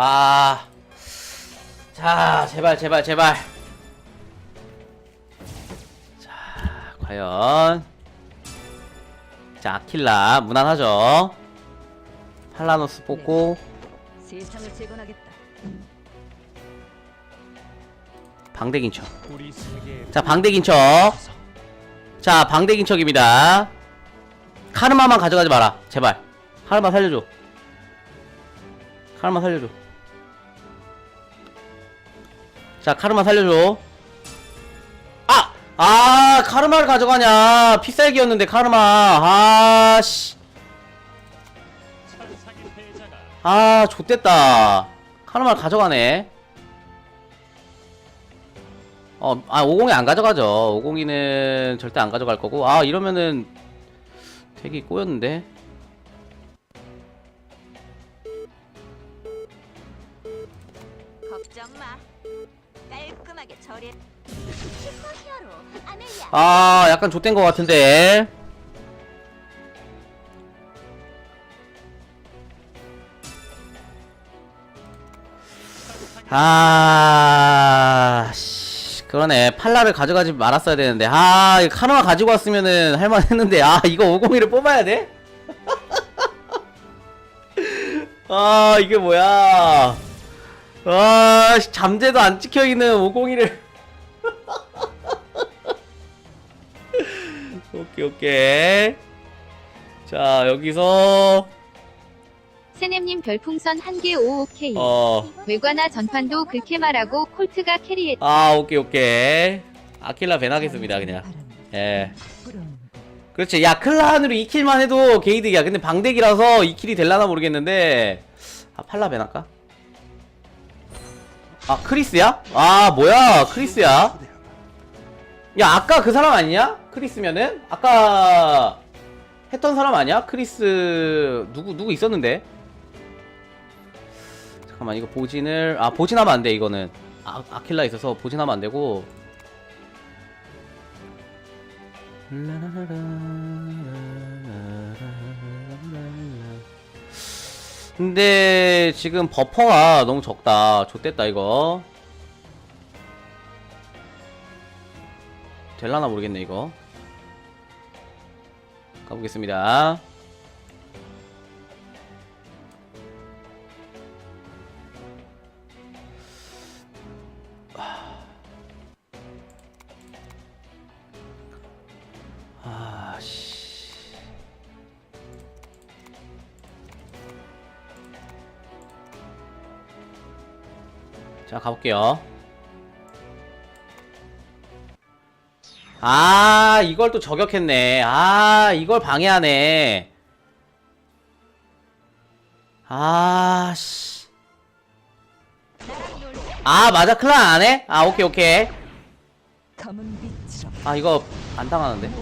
와. 자, 제발, 제발, 제발. 자, 과연. 자, 아킬라, 무난하죠? 팔라노스 뽑고, 세상을 재건하겠다. 방대긴 척. 우리 세계 자, 방대긴 척. 자, 방대긴 척입니다. 카르마만 가져가지 마라. 제발. 카르마 살려줘. 카르마 살려줘. 자, 카르마 살려줘. 아! 아, 카르마를 가져가냐. 피살기였는데, 카르마. 아, 씨. 천사기 패자가 아, 좆됐다. 카르마를 가져가네. 어, 아, 50이 안 가져가죠. 50이는 절대 안 가져갈 거고. 아, 이러면은 되게 꼬였는데. 걱정 마. 깔끔하게 처리. 슈퍼히어로 아멜리아. 아, 약간 좆된 것 같은데. 아, 씨, 그러네. 팔라를 가져가지 말았어야 되는데. 아, 카르마 가지고 왔으면은 할만했는데. 아, 이거 501을 뽑아야 돼? 아, 이게 뭐야. 아, 씨, 잠재도 안 찍혀 있는 501을. 오케이, 오케이. 자, 여기서, 세넴님 별풍선 한 개 5OK. 어, 외관화 전판도 그렇게 말하고 콜트가 캐리했다. 아, 오케이, 오케이. 아킬라 벤 하겠습니다, 그냥. 예. 그렇지. 야, 클란으로 2킬만 해도 게이득이야. 근데 방대기라서 2킬이 될라나 모르겠는데. 아, 팔라 벤 할까? 아, 크리스야? 아, 뭐야. 크리스야? 야, 아까 그 사람 아니냐? 크리스면은? 아까 했던 사람 아니야? 크리스 누구 누구 있었는데? 잠깐만 이거 보진을 아 보진하면 안 돼 이거는 아, 아킬라 있어서 보진하면 안 되고 근데 지금 버퍼가 너무 적다. 좆됐다 이거. 될라나 모르겠네 이거. 가보겠습니다 자 가볼게요. 아 이걸 또 저격했네. 아 이걸 방해하네. 아씨. 아 맞아. 클란 안해? 아 오케이 오케이. 아 이거 안 당하는데?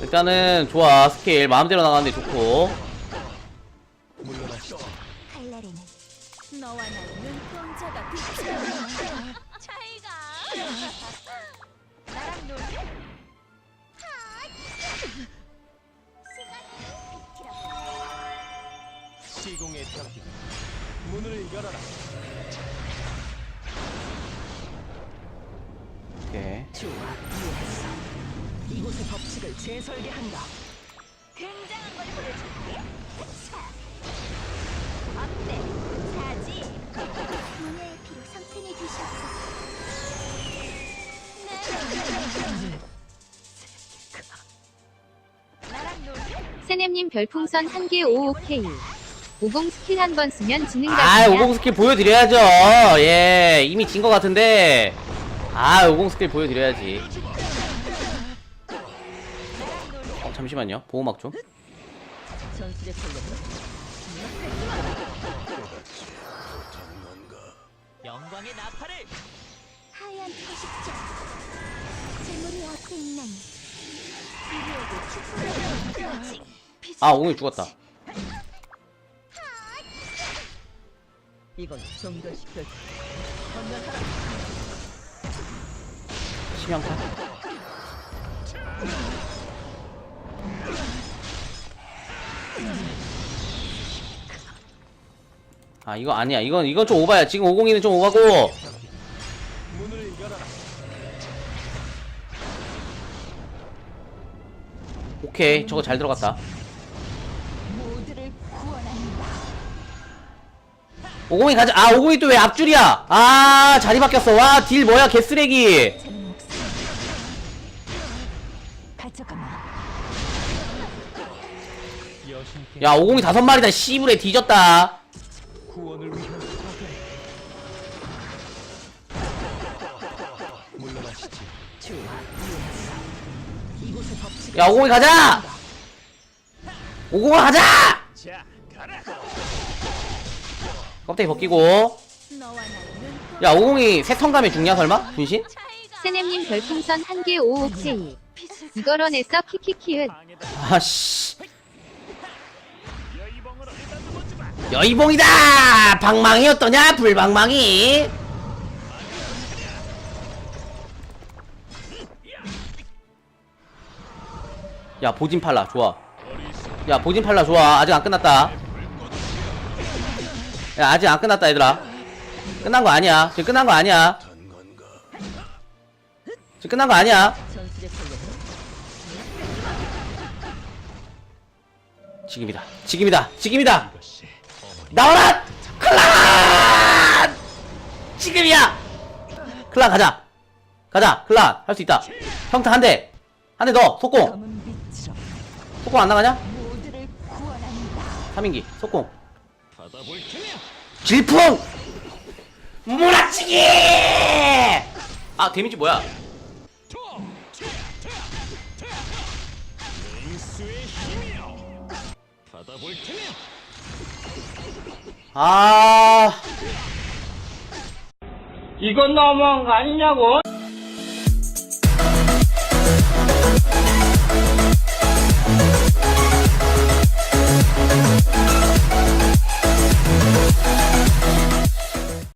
일단은 좋아. 스킬 마음대로 나가는데 좋고 눈동자가 비쳐. 차이가. 나랑 놀래? 시공의 병기 문을 열어라 오케이 조합이었어. 이곳의 법칙을 재설계한다. 굉장한 걸 보여줄게. 차. 세넴님 별풍선 한 개 5OK. 50 스킬 한 번 쓰면 지는 아, 각이야. 50 스킬 보여드려야죠. 예, 이미 진 것 같은데. 아, 50 스킬 보여드려야지. 어, 잠시만요. 보호막 좀. 영광의 나팔을 하얀 포식자. 재물이 앞에 있나니. 우리에게 축복을 아, 오늘 죽었다. 이건 건너가라. 심형타. 아 이거 아니야 이건 이건 좀 오바야 지금 502는 좀 오바고. 오케이 저거 잘 들어갔다 502 가자. 아502또왜 앞줄이야? 아 자리 바뀌었어. 와 딜 뭐야 개쓰레기. 야502 다섯 마리다. 씨불에 뒤졌다. 야502 가자! 502 가자! 자, 가라. 껍데기 벗기고 야502 새성감에 죽냐 설마? 분신? 세넴님 별풍선 한개 55K. 이거로 냈어 키키키은. 아씨. 여의봉이다 방망이 어떠냐 불방망이 야 보진팔라 좋아 야 보진팔라 좋아 아직 안 끝났다 야 아직 안 끝났다 얘들아. 끝난 거 아니야. 지금 끝난 거 아니야. 지금 끝난 거 아니야. 지금이다. 지금이다. 지금이다. 나와라! 클란! 지금이야! 클란 가자. 가자. 클란. 할 수 있다. 평타 한대. 한 대 더. 속공. 속공 안 나가냐? 모두를 구원한다. 3인기. 속공. 질풍! 몰아치기! 아 데미지 뭐야. 아. 이건 너무한 거 아니냐고?